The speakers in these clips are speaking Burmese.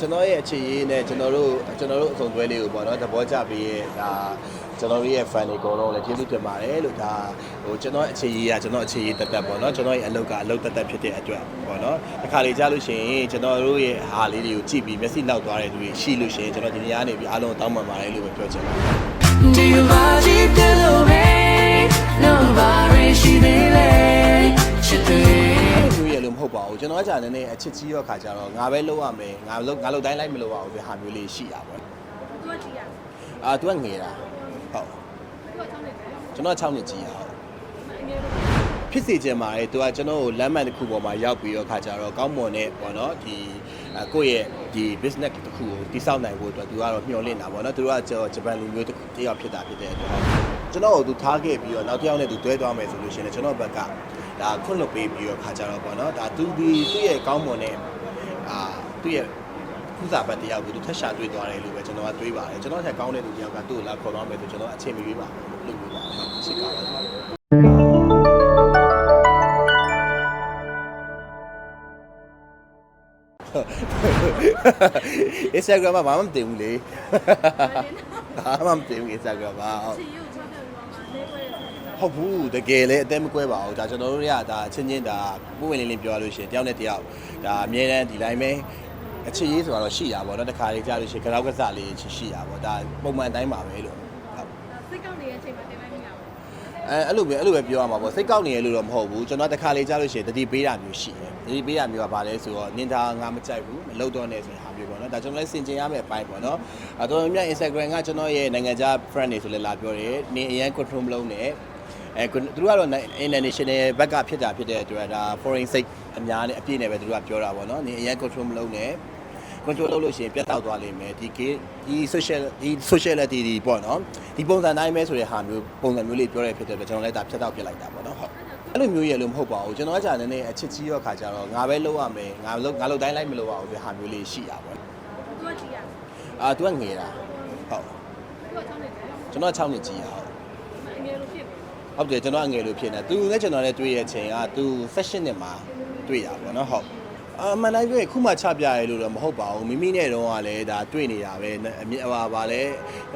ကျွန်တော်ရဲ့အခြေရေးနဲ့ကျွန်တော်တို့ကျွန်တော်တို့အစုံတွဲလေးကိုပေါ့နော်သဘောကျပြီးရဲ့ဒါကျွန်တော်တို့ရဲ့ fan တွေအကုန်လုံးလည်းကျေးဇူးတင်ပါတယ်လို့ဒါဟိုကျွန်တော်အခြေရေးကကျွန်တော်အခြေရေးတက်တက်ပေါ့နော်ကျွန်တော်ရဲ့အလုပ်ကအလုပ်တက်တက်ဖြစ်တဲ့အတွက်ပေါ့နော်တခါလေကြားလို့ရှိရင်ကျွန်တော်တို့ရဲ့ဟာလေးတွေကိုကြည့်ပြီးမျက်စိနောက်သွားတဲ့သူတွေရှိလို့ရှိရင်ကျွန်တော်ဒီနေရာနေပြီးအားလုံးတောင်းပန်ပါတယ်လို့ပဲပြောချင်ပါတယ် Do you love it till the way nobody she delay she delay အဲ့လို မျိုးရလို့မဟုတ်ပါဘူးကျွန်တော်ကကြာနေနေအချစ်ကြီးရောခါကြတော့ငါပဲလုပ်ရမယ်ငါလုပ်ငါလုပ်တိုင်းလိုက်မလုပ်ရဘူးဒီဟာမျိုးလေးရှိတာပေါ့သူကကြည့်ရအာ तू ကငယ်တာဟုတ်သူကချောင်းနေတယ်ကျွန်တော်6နှစ်ကြီးတာဟုတ်အငယ်တော့ဖြစ်စေချင်ပါတယ်သူကကျွန်တော်ကိုလမ်းမှန်တစ်ခုပေါ်မှာရောက်ပြီးတော့ခါကြတော့ကောင်းမွန်တဲ့ပေါ့နော်ဒီအကိုယ့်ရဲ့ဒီ business တစ်ခုကိုတိစောက်နိုင်ဖို့အတွက်သူကတော့မျှော်လင့်တာပေါ့နော်သူတို့ကကျွန်တော်ဂျပန်လူမျိုးတစ်ခုတစ်ယောက်ဖြစ်တာဖြစ်တဲ့အတွက် ကျွန်တော်ကိုသူထားခဲ့ပြီးတော့နောက်တစ်ယောက်နဲ့သူတွဲသွားမယ်ဆိုလို့ရှိရင်လည်းကျွန်တော်ဘက်ကဒါခွင့်လွှတ်ပေးပြီးတော့ခါကြတော့ပေါ့နော်ဒါသူဒီသူ့ရဲ့ကောင်းမွန်တဲ့အာသူ့ရဲ့ခုစားပတ်တရားကိုသူထက်ရှာတွေ့သွားတယ်လို့ပဲကျွန်တော်ကတွေးပါတယ်ကျွန်တော်ထက်ကောင်းတဲ့လူတစ်ယောက်ကသူ့ကိုလာခေါ်သွားမယ်ဆိုကျွန်တော်အချိန်မရွေးပါဘူးလို့ပြောပါတယ်ဟုတ်ချစ်ကောင်းပါတယ် Instagram မှာဘာမှမတင်ဘူးလေဘာမှမတင်ဘူး Instagram မှာ ဟုတ်ဘူးတကယ်လေအသက်မကွဲပါဘူးဒါကျွန်တော်တို့တွေကဒါအချင်းချင်းဒါပုံဝင်လေးလေးပြောရလို့ရှိရင်တယောက်နဲ့တယောက်ဒါအမြဲတမ်းဒီတိုင်းပဲအချစ်ရေးဆိုတာတော့ရှိတာပေါ့နော်တခါလေးကြားလို့ရှိရင်ကြောက်ကစားလေးချစ်ရှိတာပေါ့ဒါပုံမှန်တိုင်းပါပဲလို့ဟုတ်စိတ်ကောက်နေတဲ့အချိန်မှာတင်လိုက်မိတာပေါ့အဲအဲ့လိုပဲအဲ့လိုပဲပြောရမှာပေါ့စိတ်ကောက်နေရလို့တော့မဟုတ်ဘူးကျွန်တော်တခါလေးကြားလို့ရှိရင်တတိပေးတာမျိုးရှိတယ်တတိပေးတာမျိုးကဘာလဲဆိုတော့နင်ဒါငါမကြိုက်ဘူးမလုပ်တော့နဲ့ဆိုတဲ့ဟာမျိုးပေါ့နော်ဒါကျွန်တော်လည်းစင်ကြင်ရမယ့်အပိုင်းပေါ့နော်အဲတော်တော်များများ Instagram ကကျွန်တော်ရဲ့နိုင်ငံခြား friend တွေဆိုလည်းလာပြောတယ်နင်အရန် control မလုပ်နဲ့ အဲသူတို့ကတော့ international ဘက်ကဖြစ်တာဖြစ်တဲ့အတွက်ဒါ foreign စိတ်အများနဲ့အပြည့်နဲ့ပဲသူတို့ကပြောတာပေါ့နော်နင်အရန် control မလုပ်နဲ့ control လုပ်လို့ရှိရင်ပြတ်တောက်သွားလိမ့်မယ်ဒီ game ဒီ social ဒီ sociality ဒီပေါ့နော်ဒီပုံစံတိုင်းပဲဆိုတဲ့ဟာမျိုးပုံစံမျိုးလေးပြောရဖြစ်တဲ့အတွက်ကျွန်တော်လည်းဒါဖြတ်တောက်ပြစ်လိုက်တာပေါ့နော်ဟုတ်အဲ့လိုမျိုးရလို့မဟုတ်ပါဘူးကျွန်တော်ကကြာနေနေအချစ်ကြီးရောခါကြတော့ငါပဲလုပ်ရမယ်ငါလုပ်ငါလုပ်တိုင်းလိုက်မလုပ်ရဘူးဒီဟာမျိုးလေးရှိတာပေါ့သူကကြည့်ရအာ तू ကငယ်တာဟုတ်သူကချောင်းနေတယ်ကျွန်တော်6နှစ်ကြီးတာဟုတ်အငယ်လို့ဖြစ်တယ် ဟုတ်တယ်ကျွန်တော်အငယ်လို့ဖြစ်နေသူနဲ့ကျွန်တော်နဲ့တွေ့ရတဲ့အချိန်ကသူ session နဲ့မှာတွေ့တာပေါ့နော်ဟုတ်အမှန်တိုင်းပြောရင်ခုမှချပြရဲလို့တော့မဟုတ်ပါဘူးမိမိနဲ့တော့ကလည်းဒါတွေ့နေတာပဲအမြဟိုပါလဲ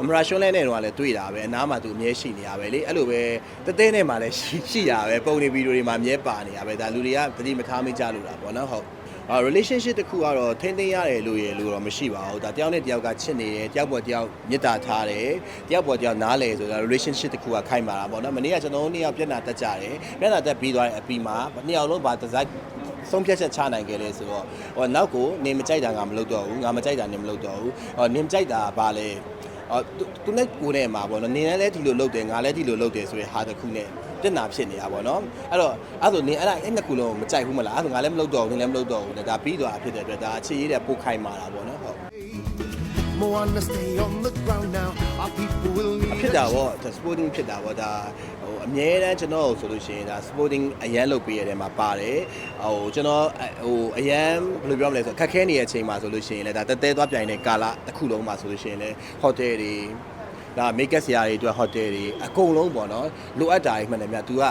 အမရာရှွန်းလဲနဲ့တော့ကလည်းတွေ့တာပဲအနားမှာသူအမြဲရှိနေရပဲလေအဲ့လိုပဲတသေးနဲ့မှလည်းရှိရှိရပဲပုံနေဗီဒီယိုတွေမှာအမြဲပါနေရပဲဒါလူတွေကသတိမထားမိကြလို့တာပေါ့နော်ဟုတ်အာ relationship တစ်ခုကတော့ထိန်းသိမ်းရတယ်လို့ရလို့တော့မရှိပါဘူးဒါတယောက်နဲ့တယောက်ကချစ်နေတယ်တယောက်ပေါ်တယောက်မေတ္တာထားတယ်တယောက်ပေါ်တယောက်နားလဲဆိုတာ relationship တစ်ခုကခိုင်မာတာပေါ့နော်မနေ့ကကျွန်တော်တို့နှစ်ယောက်ပြဿနာတက်ကြတယ်ပြဿနာတက်ပြီးသွားတဲ့အပြီးမှာနှစ်ယောက်လုံးဘာတစ်စိုက်ဆုံးဖြတ်ချက်ချနိုင်ခဲ့လဲဆိုတော့ဟိုနောက်ကိုနေမကြိုက်တာငါမလုပ်တော့ဘူးငါမကြိုက်တာနေမလုပ်တော့ဘူးဟောနေမကြိုက်တာဘာလဲအော်သူနဲ့ကိုယ်နဲ့မှာပေါ့နော်နေလည်းဒီလိုလုပ်တယ်ငါလည်းဒီလိုလုပ်တယ်ဆိုရင်ဟာတစ်ခုနဲ့ ပြဿနာဖြစ်နေတာပေါ့နော်အဲ့တော့အဲ့ဆိုနေအဲ့ဒါအဲ့နှစ်ခုလုံးမကြိုက်ဘူးမလားအဲ့ဆိုငါလည်းမလုပ်တော့ဘူးနေလည်းမလုပ်တော့ဘူးဒါပြီးသွားတာဖြစ်တဲ့အတွက်ဒါအခြေရေးတဲ့ပို့ခိုင်မာတာပေါ့နော်ဟုတ် More wanna stay on the ground now. Our people will need ဖြစ်တာပေါ့ဒါ sporting ဖြစ်တာပေါ့ဒါဟိုအမြဲတမ်းကျွန်တော်ဆိုလို့ရှိရင်ဒါ sporting အရန်လုပ်ပေးရတဲ့မှာပါတယ်ဟိုကျွန်တော်ဟိုအရန်ဘယ်လိုပြောမလဲဆိုအခက်ခဲနေတဲ့အချိန်မှာဆိုလို့ရှိရင်လည်းဒါတဲတဲသွားပြိုင်တဲ့ကာလတစ်ခုလုံးမှာဆိုလို့ရှိရင်လည်း hotel တွေ ဒါမိတ်ကပ်ဆရာတွေအတွက် hotel တွေအကုန်လုံးပေါ့နော်လိုအပ်တာတွေမှန်တယ်မြတ် तू က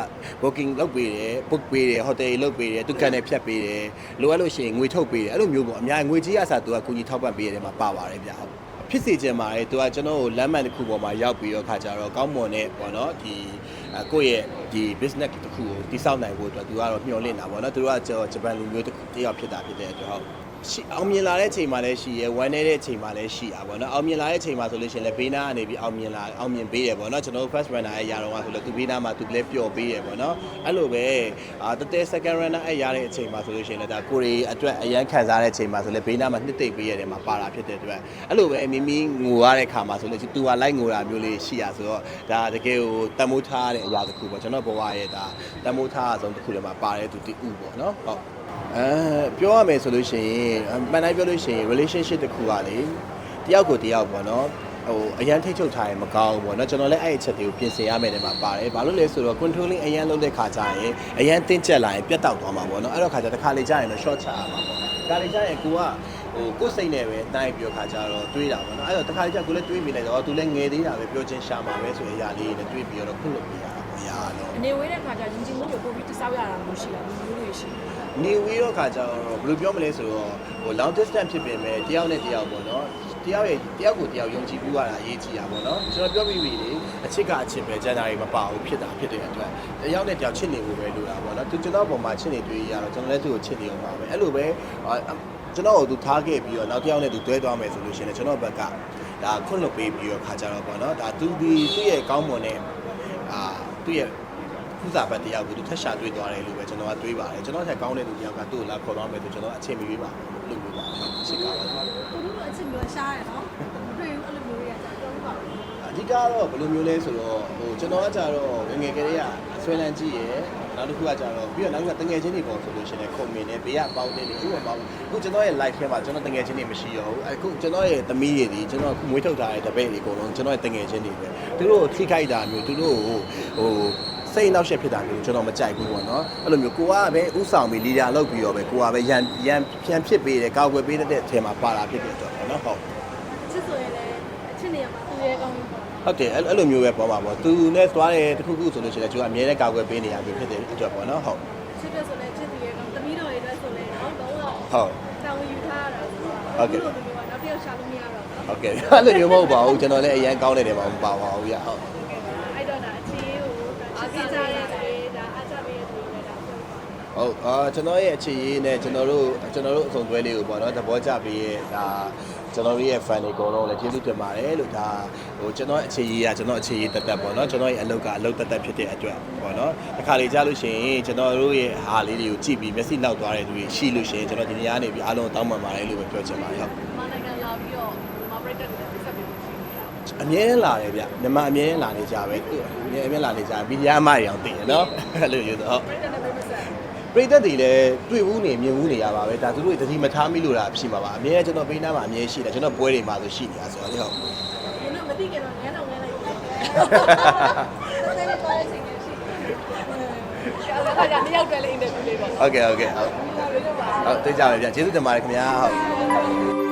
booking လုပ်ပေးတယ် book ပေးတယ် hotel တွေလုပ်ပေးတယ် तू ကန်တယ်ဖြတ်ပေးတယ်လိုအပ်လို့ရှိရင်ငွေထုတ်ပေးတယ်အဲ့လိုမျိုးပေါ့အများကြီးငွေကြီးအစား तू ကကူညီထောက်ပံ့ပေးရတယ်မှာပါပါတယ်ဗျဟုတ် ဖြစ်စေချင်ပါတယ်သူကကျွန်တော်ကိုလမ်းမှန်တစ်ခုပေါ်မှာရောက်ပြီးတော့ခါကြတော့ကောင်းမွန်တဲ့ပေါ့နော်ဒီအကိုယ့်ရဲ့ဒီ business တစ်ခုကိုတိစောက်နိုင်ဖို့အတွက်သူကတော့မျှော်လင့်တာပေါ့နော်သူတို့ကကျွန်တော်ဂျပန်လူမျိုးတစ်ခုတစ်ယောက်ဖြစ်တာဖြစ်တဲ့အတွက်ဟုတ်ရှိ အောင်မြင်လာတဲ့အချိန်မှာလည်းရှိရယ်ဝမ်းနေတဲ့အချိန်မှာလည်းရှိတာပေါ့နော်အောင်မြင်လာတဲ့အချိန်မှာဆိုလို့ရှိရင်လည်းဘေးနားကနေပြီးအောင်မြင်လာအောင်မြင်ပေးရပေါ့နော်ကျွန်တော်တို့ first runner ရဲ့ຢာတော့ဆိုလို့သူဘေးနားမှာသူလည်းပျော်ပေးရပေါ့နော်အဲ့လိုပဲအာတတဲ second runner အဲ့ရတဲ့အချိန်မှာဆိုလို့ရှိရင်လည်းဒါကိုရီအတွက်အရန်ခံစားတဲ့အချိန်မှာဆိုလည်းဘေးနားမှာနှစ်သိမ့်ပေးရတယ်မှာပါတာဖြစ်တဲ့အတွက်အဲ့လိုပဲအမီမီငိုရတဲ့ခါမှာဆိုလို့ရှိရင်သူကလိုက်ငိုတာမျိုးလေးရှိရဆိုတော့ဒါတကယ်ကိုတမိုးထားတဲ့အရာတစ်ခုပေါ့ကျွန်တော်ဘဝရဲ့ဒါတမိုးထားအဆုံးတစ်ခုထဲမှာပါတယ်သူတူပေါ့နော်ဟုတ် အဲပြောရမယ်ဆိုလို့ရှိရင်ပန်တိုင်းပြောလို့ရှိရင် relationship တစ်ခုကလေတယောက်ကိုတယောက်ပေါ့နော်ဟိုအရန်ထိတ်ချုပ်ထားရင်မကောင်းဘူးပေါ့နော်ကျွန်တော်လည်းအဲ့အချက်တွေကိုပြင်ဆင်ရမယ်တဲ့မှာပါတယ်ဘာလို့လဲဆိုတော့ controlling အရန်လုပ်တဲ့ခါကျရင်အရန်တင်းကျပ်လာရင်ပြတ်တောက်သွားမှာပေါ့နော်အဲ့တော့ခါကျတစ်ခါလေကြာရင်တော့ short ချရမှာပေါ့ခါလေကြာရင်ကိုကဟိုကိုယ်စိတ်နဲ့ပဲနိုင်ပြီးတော့ခါကျတော့တွေးတာပေါ့နော်အဲ့တော့တစ်ခါလေကြာကိုလည်းတွေးမိလိုက်တော့သူလည်းငယ်သေးတာပဲပြောချင်းရှာမှာပဲဆိုရင်အရာလေးတွေနဲ့တွေးပြီးတော့ခုလုပ်ပြရတာ ပေါ့ရာတော့အနေဝေးတဲ့ခါကျရင်ချင်းချင်းကိုပို့ပြီးတစောက်ရတာမျိုးရှိတာမျိုးတွေရှိတယ်နေဝေးတော့ခါကျတော့ဘယ်လိုပြောမလဲဆိုတော့ဟို long distance ဖြစ်ပေမဲ့တယောက်နဲ့တယောက်ပေါ့နော်တယောက်ရဲ့တယောက်ကိုတယောက်ယုံကြည်ပြီးရတာအရေးကြီးတာပေါ့နော်ကျွန်တော်ပြောပြီးပြီလေအချစ်ကအချစ်ပဲကျန်တာတွေမပါဘူးဖြစ်တာဖြစ်တဲ့အတွက်တယောက်နဲ့တယောက်ချစ်နေဖို့ပဲလိုတာပေါ့နော်သူကျွန်တော်ပုံမှာချစ်နေတွေ့ရတော့ကျွန်တော်လည်းသူ့ကိုချစ်နေအောင်ပါပဲအဲ့လိုပဲအာကျွန်တော်ကိုသူထားခဲ့ပြီးတော့နောက်တစ်ယောက်နဲ့သူတွဲသွားမယ်ဆိုလို့ရှိရင်လည်းကျွန်တော်ဘက်ကဒါခွင့်လွှတ်ပေးပြီးတော့ခါကြတော့ပေါ့နော်ဒါသူဒီသူ့ရဲ့ကောင်းမွန်တဲ့အာ သူ့ရဲ့ခုစားဘတ်တရားကိုသူထက်ရှာတွေးသွားတယ်လို့ပဲကျွန်တော်ကတွေးပါတယ်ကျွန်တော်ထက်ကောင်းတဲ့လူတယောက်ကသူ့ကိုလာခေါ်သွားမယ်ဆိုကျွန်တော်အချိန်မရွေးပါဘူးလို့ပြောပါတယ်ဟုတ်ချစ်ကားပါသူတို့ကအချစ်မျိုးရှားတယ်နော်တွေ့ဘူးအဲ့လိုမျိုးတွေကကြာပြောလို့ပါဘူးအဓိကတော့ဘယ်လိုမျိုးလဲဆိုတော့ဟိုကျွန်တော်ကကြတော့ငယ်ငယ်ကလေးကအဆွဲလန်းကြည့်ရယ် နောက်တစ်ခုကကြတော့ပြီးတော့နောက်ကတငယ်ချင်းတွေပေါ့ဆိုလို့ရှိရင်ခုံမင်းနဲ့ဘေးကပေါင်းနေတယ်ဥပမာအခုကျွန်တော်ရဲ့ live ထဲမှာကျွန်တော်တငယ်ချင်းတွေမရှိတော့ဘူးအခုကျွန်တော်ရဲ့သမီးတွေဒီကျွန်တော်အခုမွေးထုတ်ထားတဲ့တပည့်တွေအကုန်လုံးကျွန်တော်ရဲ့တငယ်ချင်းတွေပဲသူတို့ကိုထိခိုက်တာမျိုးသူတို့ကိုဟိုစိတ်နောက်ရှက်ဖြစ်တာမျိုးကျွန်တော်မကြိုက်ဘူးပေါ့နော်အဲ့လိုမျိုးကိုကပဲဥဆောင်ပြီးလီဒါလုပ်ပြီးတော့ပဲကိုကပဲရန်ရန်ပြန်ဖြစ်ပေးတယ်ကောက်ွယ်ပေးတဲ့အထဲမှာပါတာဖြစ်တဲ့အတွက်ပေါ့နော်ဟုတ်ချစ်ဆိုရင်လည်းအချစ်နေရာမှာသူရဲ့ကောင်းလို့ပေါ့ ဟုတ်တယ်အဲ့အဲ့လိုမျိုးပဲပေါ်ပါပေါ့သူနဲ့သွားတယ်တခုခုဆိုလို့ရှိရင်ကျွန်တော်အမြဲတမ်းကောက်ွယ်ပေးနေရပြီဖြစ်တဲ့အတွက်ပေါ့နော်ဟုတ်ချစ်ပြဆိုလည်းချစ်သူရဲ့ကောင်းသမီးတော်ရဲ့အတွက်ဆိုလည်းတော့တော့ဟုတ်တောင်းယူထားရတာဆိုတော့နောက်တစ်ယောက်ရှာလို့မရတော့ဘူးဟုတ်ကဲ့အဲ့လိုမျိုးမဟုတ်ပါဘူးကျွန်တော်လည်းအရန်ကောင်းနေတယ်မှာမပါပါဘူးရဟုတ် အဲ့တော့ဒါအခြေကိုအားကြကြရဲတယ်ဒါအားကြပေးရတယ်လည်းဒါပြောပါ ဟုတ်အာကျွန်တော်ရဲ့အခြေရေးနဲ့ကျွန်တော်တို့ကျွန်တော်တို့အဆုံတွဲလေးကိုပေါ့နော်သဘောကျပြီးရဲ့ဒါကျွန်တော်တို့ရဲ့ fan တွေအကုန်လုံးလည်းကျေးဇူးတင်ပါတယ်လို့ဒါဟိုကျွန်တော်အခြေရေးကကျွန်တော်အခြေရေးတက်တက်ပေါ့နော်ကျွန်တော်ရဲ့အလုပ်ကအလုပ်တက်တက်ဖြစ်တဲ့အတွက်ပေါ့နော်တစ်ခါလေကြားလို့ရှိရင်ကျွန်တော်တို့ရဲ့ဟာလေးတွေကိုကြည့်ပြီးမျက်စိနောက်သွားတဲ့သူတွေရှိလို့ရှိရင်ကျွန်တော်ဒီနေရာနေပြီးအားလုံးတောင်းပန်ပါတယ်လို့ပဲပြောချင်ပါတယ်ဟုတ်မနိုင်ငံလာပြီးတော့မပရိသတ်တွေဆက်ပြီးရှိနေတာအမြဲတမ်းလာတယ်ဗျမြန်မာအမြဲတမ်းလာနေကြပဲသူအမြဲအမြဲလာနေကြမီဒီယာအမတွေအောင်သိရနော်အဲ့လိုယူတော့ ပရိသတ်တွေပဲဆက်ပရိသတ်တွေလည်းတွေ့ဘူးနေမြင်ဘူးနေရပါပဲဒါသူတို့တတိမထားမိလို့တာဖြစ်မှာပါအမြဲကျွန်တော်ပေးနာမှာအမြဲရှိတယ်ကျွန်တော်ပွဲတွေမှာဆိုရှိနေတာဆိုတော့လေဟုတ်ဒီတော့မသိကြတော့ငန်းတော့ငန်းလိုက်တယ်တော်တယ်တော်ရဲ့ချိန်ရှိတယ်။ဒါကလည်းရောက်တယ်လေအင်တာဗျူးလေးပေါ့။ဟုတ်ကဲ့ဟုတ်ကဲ့ဟုတ်ဒါလေးတော့ပါဟုတ်သိကြပါဗျကျေးဇူးတင်ပါတယ်ခင်ဗျာဟုတ်